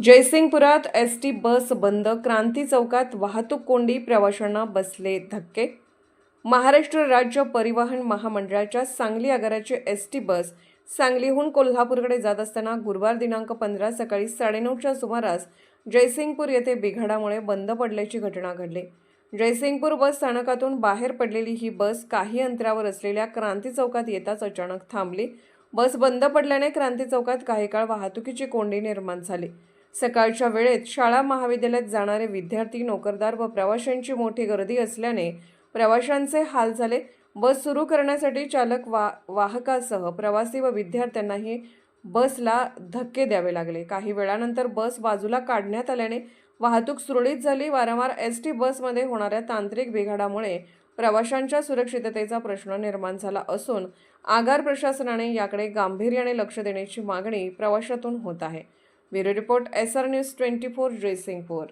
जयसिंगपुरात S T बस बंद क्रांती चौकात वाहतूक कोंडी प्रवाशांना बसले धक्के. महाराष्ट्र राज्य परिवहन महामंडळाच्या सांगली आगाराची एस टी बस सांगलीहून कोल्हापूरकडे जात असताना गुरुवार दिनांक पंधरा सकाळी साडेनऊच्या सुमारास जयसिंगपूर येथे बिघाडामुळे बंद पडल्याची घटना घडली. जयसिंगपूर बस स्थानकातून बाहेर पडलेली ही बस काही अंतरावर असलेल्या क्रांती चौकात येताच अचानक थांबली. बस बंद पडल्याने क्रांती चौकात काही काळ वाहतुकीची कोंडी निर्माण झाली. सकाळच्या वेळेत शाळा महाविद्यालयात जाणारे विद्यार्थी नोकरदार व प्रवाशांची मोठी गर्दी असल्याने प्रवाशांचे हाल झाले. बस सुरू करण्यासाठी चालक वा वाहकासह प्रवासी व विद्यार्थ्यांनाही बसला धक्के द्यावे लागले. काही वेळानंतर बस बाजूला काढण्यात आल्याने वाहतूक सुरळीत झाली. वारंवार एस टी बसमध्ये होणाऱ्या तांत्रिक बिघाडामुळे प्रवाशांच्या सुरक्षिततेचा प्रश्न निर्माण झाला असून आगार प्रशासनाने याकडे गांभीर्याने लक्ष देण्याची मागणी प्रवाशातून होत आहे. Bureau report SR news twenty four રેસિંગપુર